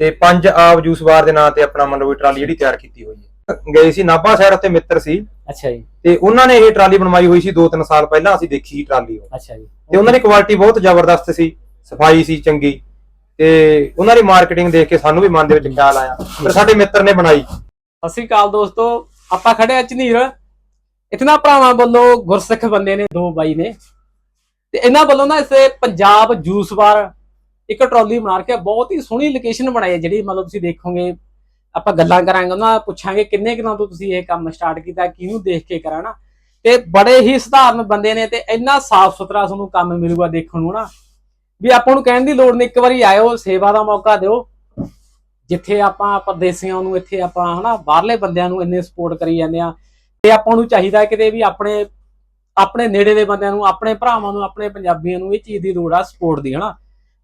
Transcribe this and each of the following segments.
ਤੇ ਪੰਜ ਆਪ ਜੂਸ ਬਾਰ ਦੇ ਨਾਂ ਤੇ ਆਪਣਾ ਵੀ ਟਰਾਲੀ ਜਿਹੜੀ ਤਿਆਰ ਕੀਤੀ ਹੋਈ ਹੈ। ਗਏ ਸੀ ਨਾਭਾ ਸ਼ਹਿਰ ਉੱਤੇ ਮਿੱਤਰ ਸੀ। ਅੱਛਾ ਜੀ। ਤੇ ਉਹਨਾਂ ਨੇ ਇਹ ਟਰਾਲੀ ਬਣਵਾਈ ਹੋਈ ਸੀ 2-3 ਸਾਲ ਪਹਿਲਾਂ ਅਸੀਂ ਦੇਖੀ ਸੀ ਟਰਾਲੀ ਉਹ। ਅੱਛਾ ਜੀ। ਤੇ ਉਹਨਾਂ ਦੀ ਕੁਆਲਿਟੀ ਬਹੁਤ ਜ਼ਬਰਦਸਤ ਸੀ ਸਫ਼ਾਈ ਸੀ ਚੰਗੀ। ਤੇ ਉਹਨਾਂ ਦੀ ਮਾਰਕੀਟਿੰਗ ਦੇਖ ਕੇ ਸਾਨੂੰ ਵੀ ਮਨ ਦੇ ਵਿੱਚ ਖਿਆਲ ਆਇਆ। ਫਿਰ ਸਾਡੇ ਮਿੱਤਰ ਨੇ ਬਣਾਈ। ਸਤਿ ਸ਼੍ਰੀ ਅਕਾਲ ਦੋਸਤੋ ਆਪਾਂ ਖੜੇ ਆ ਝਨੀਰ ਇਤਨਾ ਭਰਾਵਾਂ ਵੱਲੋਂ ਗੁਰਸਿੱਖ ਬੰਦੇ ਨੇ ਦੋ ਬਾਈ ਨੇ। ਤੇ ਇਹਨਾਂ ਵੱਲੋਂ ਨਾ ਇਸੇ ਪੰਜਾਬ ਜੂਸ ਬਾਰ ਇੱਕ ਟਰਾਲੀ ਬਣਾ ਕੇ ਬਹੁਤ ਹੀ ਸੋਹਣੀ ਲੋਕੇਸ਼ਨ ਬਣਾਈ ਹੈ ਜਿਹੜੀ ਮਤਲਬ ਤੁਸੀਂ ਦੇਖੋਗੇ। ਆਪਾਂ ਗੱਲਾਂ ਕਰਾਂਗੇ, ਉਹਨਾਂ ਪੁੱਛਾਂਗੇ ਕਿੰਨੇ ਕਿਨਾਂ ਤੋਂ ਤੁਸੀਂ ਇਹ ਕੰਮ ਸਟਾਰਟ ਕੀਤਾ, ਕਿਹਨੂੰ ਦੇਖ ਕੇ ਕਰਾਂ ਨਾ। ਤੇ ਬੜੇ ਹੀ ਸਧਾਰਨ ਬੰਦੇ ਨੇ ਤੇ ਇੰਨਾ ਸਾਫ਼ ਸੁਥਰਾ ਤੁਹਾਨੂੰ ਕੰਮ ਮਿਲੂਗਾ ਦੇਖਣ ਨੂੰ ਨਾ। ਵੀ ਆਪਾਂ ਨੂੰ ਕਹਿਣ ਦੀ ਲੋੜ ਨਹੀਂ, ਇੱਕ ਵਾਰੀ ਆਇਓ, ਸੇਵਾ ਦਾ ਮੌਕਾ ਦਿਓ। ਜਿੱਥੇ ਆਪਾਂ ਪਰਦੇਸੀਆਂ ਨੂੰ, ਇੱਥੇ ਆਪਾਂ ਹਨਾ ਬਾਹਰਲੇ ਬੰਦਿਆਂ ਨੂੰ ਇੰਨੇ ਸਪੋਰਟ ਕਰੀ ਜਾਂਦੇ ਆ ਤੇ ਆਪਾਂ ਨੂੰ ਚਾਹੀਦਾ ਕਿਤੇ ਵੀ ਆਪਣੇ ਆਪਣੇ ਨੇੜੇ ਦੇ ਬੰਦਿਆਂ ਨੂੰ, ਆਪਣੇ ਭਰਾਵਾਂ ਨੂੰ, ਆਪਣੇ ਪੰਜਾਬੀਆਂ ਨੂੰ ਇਹ ਚੀਜ਼ ਦੀ ਲੋੜ ਆ ਸਪੋਰਟ ਦੀ ਹਨਾ।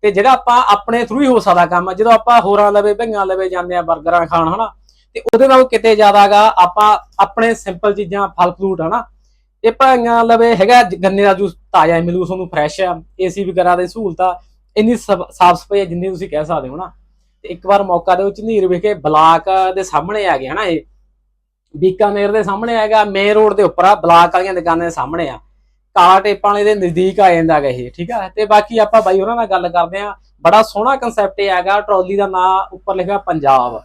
ਤੇ ਜਿਹੜਾ ਆਪਾਂ ਆਪਣੇ ਥਰੂ ਹੀ ਹੋ ਸਕਦਾ ਕੰਮ, ਜਦੋਂ ਆਪਾਂ ਹੋਰਾਂ ਲਵੇ, ਭਈਆਂ ਲਵੇ ਜਾਂਦੇ ਆ 버ਗਰਾਂ ਖਾਣ, ਹਨਾ? ਤੇ ਉਹਦੇ ਨਾਲ ਕਿਤੇ ਜ਼ਿਆਦਾਗਾ ਆਪਾਂ ਆਪਣੇ ਸਿੰਪਲ ਚੀਜ਼ਾਂ, ਫਲ ਫਰੂਟ ਹਨਾ? ਇਹ ਭਾਈਆਂ ਲਵੇ ਹੈਗਾ ਗੰਨੇ ਦਾ ਜੂਸ, ਤਾਜ਼ਾ ਮਿਲੂ, ਤੁਹਾਨੂੰ ਫਰੈਸ਼ ਆ ਏਸੀ ਵਗੈਰਾ ਦੀ ਸਹੂਲਤਾਂ, ਇੰਨੀ ਸਾਫ਼ ਸਫ਼ਾਈ ਆ ਜਿੰਨੀ ਤੁਸੀਂ ਕਹਿ ਸਕਦੇ ਹੋ ਨਾ ਤੇ ਇੱਕ ਵਾਰ ਮੌਕਾ ਦਿਓ, ਝਨੀਰ ਵਿਖੇ ਬਲਾਕ ਦੇ ਸਾਹਮਣੇ ਆ ਗਿਆ ਹਨਾ ਇਹ? ਬੀਕਾਨੇਰ ਦੇ ਸਾਹਮਣੇ ਹੈਗਾ ਮੇਨ ਰੋਡ ਦੇ ਉੱਪਰ ਆ, ਬਲਾਕ ਵਾਲੀਆਂ ਦੁਕਾਨਾਂ ਦੇ ਸਾਹਮਣੇ ਆ। ਕਾਲਾ ਟੇਪਾਂ ਵਾਲੇ ਦੇ ਨਜ਼ਦੀਕ ਆ ਜਾਂਦਾ ਹੈਗਾ ਇਹ, ਠੀਕ ਆ? ਤੇ ਬਾਕੀ ਆਪਾਂ ਬਾਈ ਉਹਨਾਂ ਨਾਲ ਗੱਲ ਕਰਦੇ ਆ ਬੜਾ ਸੋਹਣਾ ਕਨਸੈਪਟ ਇਹ ਹੈਗਾ ਟਰਾਲੀ ਦਾ ਨਾਂ ਉੱਪਰ ਲਿਖਿਆ ਪੰਜਾਬ।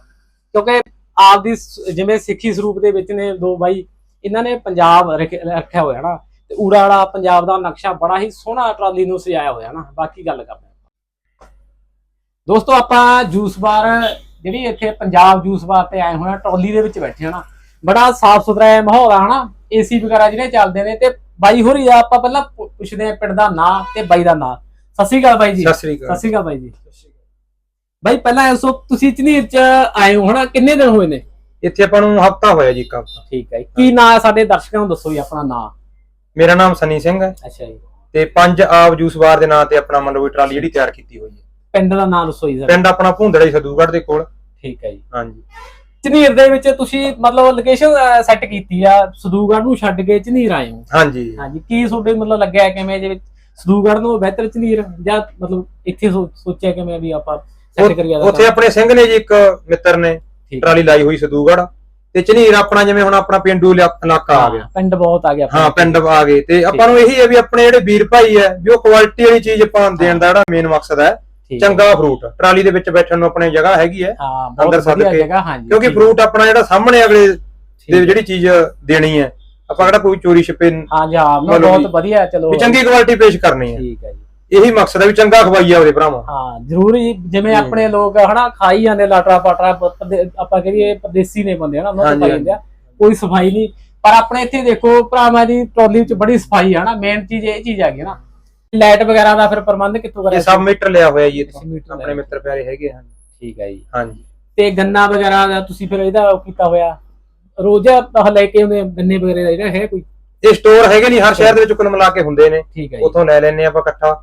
ਕਿਉਂਕਿ ਆਪ ਦੀ ਜਿਵੇਂ ਸਿੱਖੀ ਸਰੂਪ ਦੇ ਵਿੱਚ ਨੇ ਦੋ ਬਾਈ, ਇਹਨਾਂ ਨੇ ਪੰਜਾਬ ਰੱਖਿਆ ਹੋਇਆ ਨਾ। ਤੇ ਊੜਾੜਾ ਪੰਜਾਬ ਦਾ ਨਕਸ਼ਾ ਬੜਾ ਹੀ ਸੋਹਣਾ ਟਰਾਲੀ ਨੂੰ ਸਜਾਇਆ ਹੋਇਆ ਨਾ। ਬਾਕੀ ਗੱਲ ਕਰਦੇ ਆ ਦੋਸਤੋ, ਆਪਾਂ ਜੂਸ ਬਾਰ ਜਿਹੜੀ ਇੱਥੇ ਪੰਜਾਬ ਜੂਸ ਬਾਰ ਤੇ ਆਏ ਹੋਏ ਆ ਟਰਾਲੀ ਦੇ ਵਿੱਚ ਬੈਠੇ ਆ ਨਾ। ਬੜਾ ਸਾਫ਼ ਸੁਥਰਾ ਮਾਹੌਲ ਆ, ਹਨਾ? ਏਸੀ ਵਗੈਰਾ ਜਿਹੜੇ ਚੱਲਦੇ ਨੇ ਤੇ ਬਾਈ ਹੋਰੀ ਆ ਆਪਾਂ ਪਹਿਲਾਂ ਪੁ- ਪੁੱਛਦੇ ਆ ਪਿੰਡ ਦਾ ਨਾਂ ਤੇ ਬਾਈ ਦਾ ਨਾਂ। ਸਤਿ ਸ਼੍ਰੀ ਅਕਾਲ ਬਾਈ ਜੀ। ਸਤਿ ਸ੍ਰੀ ਸਤਿ ਅਕਾਲ ਸ਼੍ਰੀ ਅਕਾਲ ਬਾਈ ਜੀ। ਬਾਈ ਪਹਿਲਾਂ ਇਹ ਦੱਸੋ ਤੁਸੀਂ ਝਨੀਰ ਚ ਆਏ ਹੋ ਹਨਾ ਕਿੰਨੇ ਦਿਨ ਹੋਏ ਨੇ? ਇੱਥੇ ਆਪਾਂ ਨੂੰ ਹਫਤਾ ਹੋਇਆ ਜੀ ਇੱਕ ਹਫਤਾ। ਠੀਕ ਹੈ। ਕੀ ਨਾਂ ਹੈ ਸਾਡੇ ਦਰਸ਼ਕਾਂ ਨੂੰ ਦੱਸੋ ਜੀ ਆਪਣਾ ਨਾਂ? ਮੇਰਾ ਨਾਮ ਸਨੀ ਸਿੰਘ ਹੈ। ਅੱਛਾ ਜੀ। ਤੇ ਪੰਜ ਆਪ ਜੂਸ ਬਾਰ ਦੇ ਨਾਂ ਤੇ ਆਪਣਾ ਮੰਨ ਲਓ ਵੀ ਟਰਾਲੀ ਜਿਹੜੀ ਤਿਆਰ ਕੀਤੀ ਹੋਈ ਹੈ। ਪਿੰਡ ਦਾ ਨਾਂ ਦੱਸੋ ਜੀ ਸਰ ਪਿੰਡ ਆਪਣਾ ਭੁੰਦੜਾ ਹੀ ਸਦੂਗੜ੍ਹ ਦੇ ਕੋਲ। ਠੀਕ ਹੈ ਜੀ। ਹਾਂਜੀ। ਝਨੀਰ ਦੇ ਵਿੱਚ ਤੁਸੀਂ ਮਤਲਬ ਲੋਕੇਸ਼ਨ ਸੈੱਟ ਕੀਤੀ ਆ ਸਦੂਗੜ੍ਹ ਨੂੰ ਛੱਡ ਕੇ ਝਨੀਰ ਆਏ ਹੋ। ਹਾਂਜੀ। ਹਾਂਜੀ ਕੀ ਤੁਹਾਡੇ ਮਤਲਬ ਲੱਗਿਆ ਕਿਵੇਂ ਜਿਵੇਂ ਸਦੂਗੜ੍ਹ ਨੂੰ ਬਿਹਤਰ ਝਨੀਰ ਜਾਂ ਮਤਲਬ ਇੱਥੇ ਸੋਚਿਆ ਕਿਵੇਂ ਵੀ ਆਪਾਂ ਸੈੱਟ ਕਰੀਏ ਉੱਥੇ ਆਪਣੇ ਸਿੰਘ ਨੇ ਜੀ ਇੱਕ ਮਿੱਤਰ ਨੇ। ਟਰਾਲੀ ਲਾਈ ਹੋਈ ਸਦੂਗੜ੍ਹ ਤੇ ਝਨੀਰ ਆਪਣਾ ਜਿਵੇਂ ਹੁਣ ਆਪਣਾ ਪਿੰਡੂ ਇਲਾ- ਇਲਾਕਾ ਆ ਗਿਆ। ਪਿੰਡ ਬਹੁਤ ਆ ਗਿਆ। ਹਾਂ ਪਿੰਡ ਆ ਗਏ। ਤੇ ਆਪਾਂ ਨੂੰ ਇਹੀ ਹੈ ਵੀ ਆਪਣੇ ਜਿਹੜੇ ਵੀਰ ਭਾਈ ਹੈ ਵੀ ਉਹ ਕੁਆਲਿਟੀ ਵਾਲੀ ਚੀਜ਼ ਆਪਾਂ ਦੇਣ ਦਾ ਜਿਹੜਾ ਮੇਨ ਮਕਸਦ ਹੈ। ਠੀਕ ਹੈ। ਚੰਗਾ ਫਰੂਟ ਟਰਾਲੀ ਦੇ ਵਿੱਚ ਬੈਠਣ ਨੂੰ ਆਪਣੇ ਜਗ੍ਹਾ ਹੈਗੀ ਹੈ ਹਾਂ ਅੰਦਰ ਸੱਦ ਵਧੀਆ ਕੇ। ਜਗ੍ਹਾ ਹਾਂਜੀ ਕਿਉਂਕਿ ਠੀਕ- ਫਰੂਟ ਆਪਣਾ ਜਿਹੜਾ ਸਾਹਮਣੇ ਅਗਲੇ ਦੇ। ਜਿਹੜੀ ਚੀਜ਼ ਦੇਣੀ ਹੈ ਆਪਾਂ ਕਿਹੜਾ ਕੋਈ ਚੋਰੀ ਛਿਪੇ ਹਾਂ ਜੀ ਹਾਂ ਮਤਲਬ ਬਹੁਤ ਵੀ- ਵਧੀਆ ਚਲੋ। ਚੰਗੀ ਕੁਆਲਿਟੀ ਪੇਸ਼ ਕਰਨੀ ਹੈ। ਠੀਕ ਹੈ ਜੀ। ਇਹੀ ਮਕਸਦ ਹੈ ਵੀ ਚੰਗਾ ਖਵਾਈਏ ਉਹਦੇ ਭਰਾਵਾਂ। ਹਾਂ ਜ਼ਰੂਰੀ ਜਿਵੇਂ। ਆਪਣੇ ਲੋਕ ਹਨਾ ਖਾਈ ਜਾਂਦੇ ਲਾਟਰਾ ਪਾਟਰਾ ਪਰਦੇ- ਆਪਾਂ ਕਹੀਏ ਪਰਦੇਸੀ ਨੇ ਬੰਦੇ ਹਨਾ ਉਹਨਾਂ ਤੋਂ ਹਾਂਜੀ, ਖਾਈ ਜਾਂਦੇ ਆ। ਕੋਈ ਸਫ਼ਾਈ ਨਹੀਂ। ਪਰ ਆਪਣੇ ਇੱਥੇ ਦੇਖੋ ਭਰਾਵਾਂ ਦੀ ਟਰਾਲੀ ਵਿੱਚ ਬੜੀ ਸਫ਼ਾਈ ਹੈ ਨਾ ਮੇਨ ਚੀਜ਼ ਇਹ ਚੀਜ਼ ਹੈਗੀ ਨਾ। ਲਾਈਟ ਵਗੈਰਾ ਦਾ ਫਿਰ ਪ੍ਰਬੰਧ ਕਿੱਥੋਂ ਇਹ ਕਰਿਆ ਸਭ ਮੀਟਰ ਲਿਆ ਹੋਇਆ ਜੀ ਇੱਥੋਂ। ਮੀਟਰ ਆਪਣੇ ਲਿਆ। ਮਿੱਤਰ ਪਿਆਰੇ ਹੈਗੇ ਹਨ। ਠੀਕ ਹੈ ਜੀ। ਹਾਂਜੀ। ਤੇ ਗੰਨਾ ਵਗੈਰਾ ਦਾ ਤੁਸੀਂ ਫਿਰ ਇਹਦਾ ਉਹ ਕੀਤਾ ਹੋਇਆ। ਰੋਜ਼ ਆਹ ਲੈ ਕੇ ਆਉਂਦੇ ਗੰਨੇ ਵਗੈਰੇ ਦਾ ਜਿਹੜਾ ਹੈ ਕੋਈ? ਇਹ ਸਟੋਰ ਹੈਗੇ ਨਹੀਂ ਹਰ ਸ਼ਹਿਰ ਦੇ ਵਿੱਚ ਕੁੱਲ ਮਿਲਾ ਕੇ ਹੁੰਦੇ ਨੇ। ਠੀਕ ਹੈ ਜੀ। ਉਥੋਂ ਲੈ ਲੈਨੇ ਆਪਾਂ ਇਕੱਠਾ।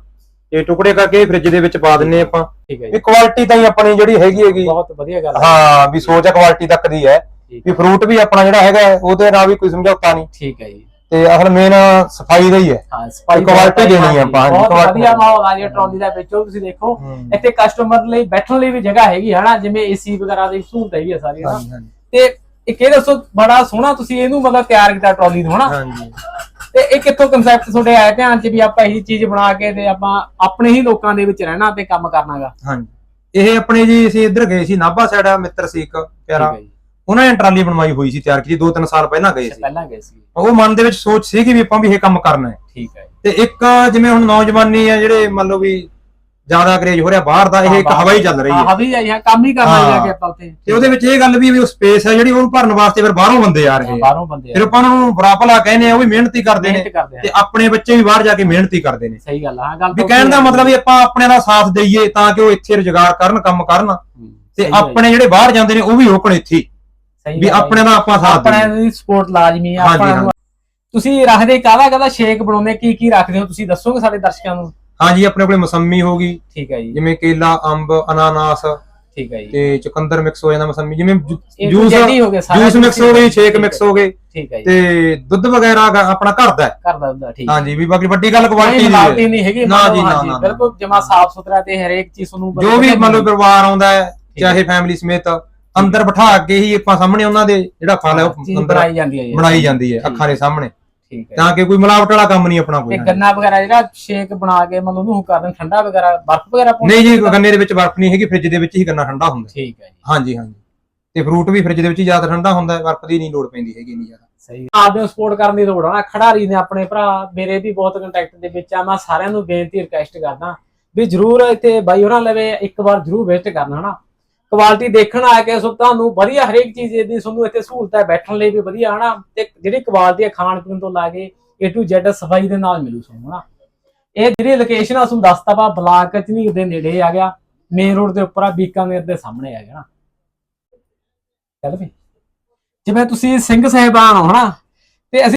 ਇਹ ਟੁਕੜੇ ਕਰਕੇ ਫ੍ਰਿਜ ਦੇ ਵਿੱਚ ਪਾ ਦਿੰਨੇ ਆਪਾਂ। ਠੀਕ ਹੈ ਇਹ ਜੀ ਕੁਆਲਿਟੀ ਤਾਂ ਹੀ ਆਪਣੀ ਜਿਹੜੀ ਹੈਗੀ ਹੈਗੀ। ਬਹੁਤ ਵਧੀਆ ਗੱਲ ਹੈ ਹਾਂ ਵੀ ਸੋਚ ਕੁਆਲਿਟੀ ਤੱਕ ਦੀ ਹੈ। ਠੀਕ ਵੀ ਹੈ ਫਰੂਟ ਵੀ ਆਪਣਾ ਜਿਹੜਾ ਹੈਗਾ ਹੈ, ਉਹਦੇ ਨਾਲ ਵੀ ਕੋਈ ਸਮਝੌਤਾ ਨਹੀਂ। ਠੀਕ ਹੈ ਜੀ। ਤੇ ਅਸਲ ਮੇਨ ਸਫ਼ਾਈ ਦਾ ਹੀ ਹੈ। ਹਾਂ ਸਫ਼ਾਈ quality ਦੇਣੀ ਆਪਾਂ, ਹਾਂਜੀ, ਬਹੁਤ ਵਧੀਆ ਮਾਹੌਲ ਆ ਜੀ ਟਰਾਲੀ ਦਾ ਵਿੱਚੋਂ ਤੁਸੀਂ ਦੇਖੋ। ਇੱਥੇ ਕਸਟਮਰ ਲਈ ਬੈਠਣ ਲਈ ਵੀ ਜਗ੍ਹਾ ਹੈਗੀ ਹੈ ਨਾ ਜਿਵੇਂ ਏਸੀ ਵਗੈਰਾ ਦੀ ਸਹੂਲਤ ਹੈਗੀ ਹੈ ਸਾਰੀ ਨਾ ਹਾਂਜੀ ਹਾਂਜੀ। ਤੇ ਇੱਕ ਇਹ ਦੱਸੋ ਬੜਾ ਸੋਹਣਾ ਤੁਸੀਂ ਇਹਨੂੰ ਮਤਲਬ ਤਿਆਰ ਕੀਤਾ ਟਰਾਲੀ ਨੂੰ ਹਨਾ। ਹਾਂਜੀ। ਤੇ ਇਹ ਕਿੱਥੋਂ ਕਨਸੈਪਟ ਤੁਹਾਡੇ ਆਇਆ ਧਿਆਨ 'ਚ ਵੀ ਆਪਾਂ ਇਹੀ ਚੀਜ਼ ਬਣਾ ਕੇ ਤੇ ਆਪਾਂ ਆਪਣੇ ਹੀ ਲੋਕਾਂ ਦੇ ਵਿੱਚ ਰਹਿਣਾ ਤੇ ਕੰਮ ਕਰਨਾਗਾ? ਹਾਂਜੀ। ਇਹ ਆਪਣੇ ਜੀ ਅਸੀਂ ਇੱਧਰ ਗਏ ਸੀ ਨਾਭਾ ਸਾਈਡ ਆ ਮਿੱਤਰ ਸੀ ਇੱਕ ਪਿਆਰਾ। ਉਹਨਾਂ ਨੇ ਟਰਾਲੀ ਬਣਵਾਈ ਹੋਈ ਸੀ ਤਿਆਰ ਕੀਤੀ ਦੋ ਤਿੰਨ ਸਾਲ ਪਹਿਲਾਂ ਗਏ ਸੀ। ਪਹਿਲਾਂ ਗਏ ਸੀ। ਉਹ ਮਨ ਦੇ ਵਿੱਚ ਸੋਚ ਸੀਗੀ ਵੀ ਆਪਾਂ ਵੀ ਇਹ ਕੰਮ ਕਰਨਾ ਹੈ। ਠੀਕ ਹੈ। ਤੇ ਇੱਕ ਜਿਵੇਂ ਹੁਣ ਨੌਜਵਾਨੀ ਹੈ ਜਿਹੜੇ ਮੰਨ ਲਓ ਵੀ ਜ਼ਿਆਦਾ ਕਰੇਜ ਹੋ ਰਿਹਾ ਬਾਹਰ ਦਾ ਇਹ ਇੱਕ ਹਵਾ ਹੀ ਚੱਲ ਰਹੀ ਹਾਂ ਹਵਾ ਹੀ ਹਾਂ ਕੰਮ ਹੀ ਕਰਨਾ। ਜਾ ਕੇ ਆਪਾਂ ਉੱਥੇ। ਤੇ ਉਹਦੇ ਵਿੱਚ ਇਹ ਗੱਲ ਵੀ ਵੀ ਉਹ ਸਪੇਸ ਹੈ ਜਿਹੜੀ ਉਹਨੂੰ ਭਰਨ ਵਾਸਤੇ ਫਿਰ ਬਾਹਰੋਂ ਬੰਦੇ ਆ ਰਹੇ ਆ। ਬਾਹਰੋਂ ਬੰਦੇ ਫਿਰ ਆ ਆਪਾਂ ਨੂੰ ਬੁਰਾ ਭਲਾ ਕਹਿੰਦੇ ਆ ਉਹ ਵੀ ਮਿਹਨਤੀ ਕਰਦੇ ਨੇ ਤੇ ਆ। ਆਪਣੇ ਬੱਚੇ ਵੀ ਬਾਹਰ ਜਾ ਕੇ ਮਿਹਨਤੀ ਕਰਦੇ ਨੇ। ਸਹੀ ਗੱਲ ਆ ਹਾਂ ਗੱਲ ਵੀ ਕਹਿਣ ਦਾ। ਮਤਲਬ ਵੀ ਆਪਾਂ ਆਪਣੇ ਦਾ ਸਾਥ ਦਈਏ ਤਾਂ ਕਿ ਉਹ ਇੱਥੇ ਰੁਜ਼ਗਾਰ ਕਰਨ ਕੰਮ ਕਰਨ। ਤੇ। ਆਪਣੇ ਜਿਹੜੇ ਬਾਹਰ ਜਾਂਦੇ ਨੇ ਉਹ ਵੀ ਰੋਕਣ ਇੱਥੇ। ਵੀ ਆਪਣੇ ਦਾ ਆਪਾਂ ਸਾਥ ਆਪਣੇ ਦੀ ਸਪੋਰਟ ਲਾਜ਼ਮੀ ਆ ਆਪਾਂ ਨੂੰ ਤੁਸੀਂ ਰੱਖਦੇ ਕਾਹਦਾ ਕਾਹਦਾ ਸ਼ੇਕ ਬਣਾਉਂਦੇ ਕੀ ਕੀ ਰੱਖਦੇ ਹੋ ਤੁਸੀਂ ਦੱਸੋਗੇ ਸਾਡੇ ਦਰਸ਼ਕਾਂ ਨੂੰ? ਹਾਂਜੀ ਆਪਣੇ ਕੋਲੇ ਮਸੰਮੀ ਹੋ ਗਈ। ਠੀਕ ਹੈ ਜੀ। ਜਿਵੇਂ ਕੇਲਾ ਅੰਬ ਅਨਾਨਾਸ ਠੀਕ ਹੈ ਜੀ। ਤੇ ਚੁਕੰਦਰ ਮਿਕਸ ਹੋ ਜਾਂਦਾ ਮਸੰਮੀ। ਜਿਵੇਂ ਜੂਸ ਜੂਸ ਮਿਕਸ ਹੋ ਗਈ ਸ਼ੇਕ ਮਿਕਸ ਹੈ, ਗਏ। ਠੀਕ ਹੈ ਜੀ। ਤੇ ਦੁੱਧ ਵਗੈਰਾ ਆਪਣਾ ਘਰ ਦਾ। ਘਰ ਦਾ ਹੁੰਦਾ ਠੀਕ ਹੈ ਹਾਂਜੀ ਵੀ ਬਾਕੀ ਵੱਡੀ ਗੱਲ ਕੁਆਲਿਟੀ ਦੀ ਮਿਲਾਵਟੀ ਨਹੀਂ ਹੈਗੀ ਨਾ ਜੀ, ਨਾ, ਹਾਂਜੀ, ਨਾ, ਨਾ। ਬਿਲਕੁਲ ਜਮਾ ਸਾਫ਼ ਸੁਥਰਾ ਤੇ ਹਰੇਕ ਚੀਜ਼ ਨੂੰ ਜੋ ਵੀ ਮੰਨ ਲਓ ਪਰਿਵਾਰ ਆਉਂਦਾ ਹੈ ਚਾਹੇ ਫੈਮਿਲੀ ਸਮੇਤ ਅੰਦਰ ਬਿਠਾ ਕੇ ਹੀ ਆਪਾਂ ਸਾਹਮਣੇ ਉਹਨਾਂ ਦੇ ਜਿਹੜਾ ਫਲ ਹੈ ਉਹ ਚੀਜ਼ ਅੰਦਰ ਬਣਾਈ ਜਾਂਦੀ ਹੈ ਜੀ। ਬਣਾਈ ਜਾਂਦੀ ਹੈ। ਅੱਖਾਂ ਦੇ ਸਾਹਮਣੇ। ਠੀਕ ਹੈ। ਤਾਂ ਕਿ ਕੋਈ ਮਿਲਾਵਟ ਵਾਲਾ ਕੰਮ ਨਹੀਂ ਆਪਣਾ ਕੋਈ ਗੰਨਾ ਵਗੈਰਾ ਜਿਹੜਾ ਸ਼ੇਕ ਬਣਾ ਕੇ ਮਤਲਬ ਉਹਨੂੰ ਕਰ ਦੇਣ ਠੰਡਾ ਵਗੈਰਾ ਬਰਫ਼ ਵਗੈਰਾ ਪਾਉਣੀ ਨਹੀਂ ਜੀ ਗੰਨੇ ਦੇ ਵਿੱਚ ਬਰਫ਼ ਨਹੀਂ ਹੈਗੀ ਫ੍ਰਿਜ ਦੇ ਵਿੱਚ ਹੀ ਗੰਨਾ ਠੰਡਾ ਹੁੰਦਾ। ਠੀਕ ਹੈ ਜੀ। ਹਾਂਜੀ ਹਾਂਜੀ। ਤੇ ਫਰੂਟ ਵੀ ਫ੍ਰਿਜ ਦੇ ਵਿੱਚ ਹੀ ਜ਼ਿਆਦਾ ਠੰਡਾ ਹੁੰਦਾ ਹੈ ਬਰਫ਼ ਦੀ ਨਹੀਂ ਲੋੜ ਪੈਂਦੀ ਹੈਗੀ ਨਹੀਂ ਜ਼ਿਆਦਾ। ਸਹੀ ਆਪਦੇ ਸਪੋਰਟ ਕਰਨ ਦੀ ਲੋੜ ਆ ਨਾ ਖਿਡਾਰੀ ਨੇ ਆਪਣੇ ਭਰਾ ਮੇਰੇ ਵੀ ਬਹੁਤ ਕੰਟੈਕਟ ਦੇ ਵਿੱਚ ਆ ਮੈਂ ਸਾਰਿਆਂ ਨੂੰ ਬੇਨਤੀ ਰਿਕਵੈਸਟ ਕਰਦਾ ਵੀ ਜਰੂਰ ਇੱਥੇ ਬਾਈ ਹੋਰਾਂ ਲਵੇ ਇੱਕ ਵਾਰ ਜਰੂਰ ਵਿਜ਼ਿਟ ਕਰਨਾ ਹਨਾ? ਕੁਆਲਿਟੀ ਦੇਖਣ ਆ ਕੇ ਸੋ ਤੁਹਾਨੂੰ ਵਧੀਆ ਹਰੇਕ ਚੀਜ਼ ਦੀ ਤੁਹਾਨੂੰ ਇੱਥੇ ਸਹੂਲਤ ਹੈ ਬੈਠਣ ਲਈ ਵੀ ਵਧੀਆ ਹਨਾ, ਤੇ ਜਿਹੜੀ ਕੁਆਲਿਟੀ ਹੈ ਖਾਣ ਪੀਣ ਤੋਂ ਲਾ ਕੇ A to Z ਸਫ਼ਾਈ ਦੇ ਨਾਲ ਮਿਲੂ ਤੁਹਾਨੂੰ ਹਨਾ। ਇਹ ਜਿਹੜੀ ਲੋਕੇਸ਼ਨ ਆ, ਤੁਹਾਨੂੰ ਦੱਸਤਾ ਵਾ, ਬਲਾਕ ਝਨੀਰ ਦੇ ਨੇੜੇ ਆ ਗਿਆ ਮੇਨ ਰੋਡ ਦੇ ਉੱਪਰ ਆ, ਬੀਕਾਨੇਰ ਦੇ ਸਾਹਮਣੇ ਆ ਗਿਆ ਨਾ। ਚੱਲ ਵੀ। ਜਿਵੇਂ ਤੁਸੀਂ ਸਿੰਘ ਸਾਹਿਬਾਨ ਹੋ ਹਨਾ, ਤੇ ਅਸੀਂ